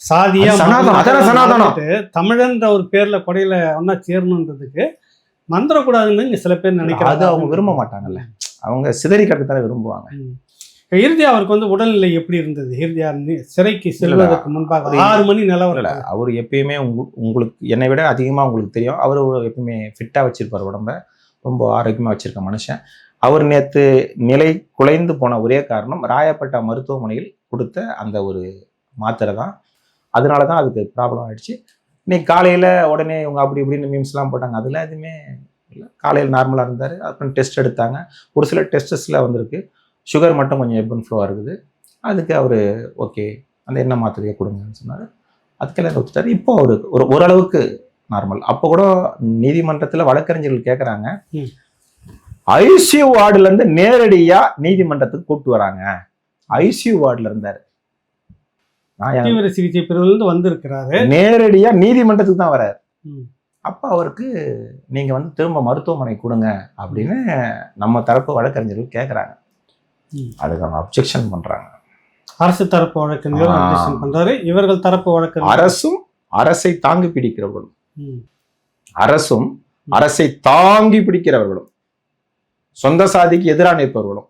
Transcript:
சாதியா அது சனாதனம், தமிழன்ற ஒரு பேர்ல கொடையில ஒன்னா சேரணுன்றதுக்கு மந்திரக்கூடாதுன்னு இங்க சில பேர் அது நினைக்கிறாங்க அவங்க விரும்ப மாட்டாங்கல்ல. அவங்க சிதறி கடக்கத்தானே விரும்புவாங்க. இறுதியா அவருக்கு வந்து உடல்நிலை எப்படி இருந்தது? இறுதியா சிறைக்கு செல்வதற்கு முன்பாக ஆறு மணி இல்ல நிலவரம் அவர் எப்பயுமே உங்க- உங்களுக்கு என்னை விட அதிகமா உங்களுக்கு தெரியும். அவர் எப்பயுமே ஃபிட்டா வச்சிருப்பார் உடம்ப. ரொம்ப ஆரோக்கியமா வச்சிருக்க மனுஷன். அவர் நேத்து நிலை குலைந்து போன ஒரே காரணம் ராயப்பேட்டா மருத்துவமனையில் கொடுத்த அந்த ஒரு மாத்திரை தான். அதனால தான் அதுக்கு ப்ராப்ளம் ஆயிடுச்சு. இன்னைக்கு காலையில உடனே இவங்க அப்படி இப்படின்னு மீம்ஸ்லாம் போட்டாங்க. அதெல்லாம் எதுவுமே இல்லை. காலையில் நார்மலாக இருந்தார். அப்புறம் டெஸ்ட் எடுத்தாங்க. ஒரு சில டெஸ்டஸில் வந்திருக்கு. சுகர் மட்டும் கொஞ்சம் எப் அண்ட் ஃப்ளோவாக இருக்குது. அதுக்கு அவர் ஓகே அந்த எண்ணெய் மாத்திரையை கொடுங்கன்னு சொன்னார். அதுக்கெல்லாம் ஒத்துட்டாரு இப்போ அவரு ஒரு ஓரளவுக்கு நார்மல் அப்போ கூட நீதிமன்றத்தில் வழக்கறிஞர்கள் கேட்குறாங்க. ஐசியூ வார்டுல இருந்து நேரடியா நீதிமன்றத்துக்கு கூப்பிட்டு வராங்க. ஐசியூ வார்டுல இருந்தாரு. தீவிர சிகிச்சை பிரிவுல இருந்து வந்திருக்கிறாரு. நேரடியா நீதிமன்றத்துக்கு தான் வராரு. அப்ப அவருக்கு நீங்க வந்து திரும்ப மருத்துவமனை கொடுங்க அப்படின்னு நம்ம தரப்பு வழக்கறிஞர்கள் கேட்குறாங்க. அதுக்கு அவங்க அப்ஜெக்ஷன் பண்றாங்க. அரசு தரப்பு வழக்கறிஞர் objection பண்றாரு. இவர்கள் தரப்பு வழக்கறிஞர் அரசும் அரசை தாங்கி பிடிக்கிறவர்களும். அரசும் அரசை தாங்கி பிடிக்கிறவர்களும். சொந்த சாதிக்கு எதிராக நிற்பவர்களும்.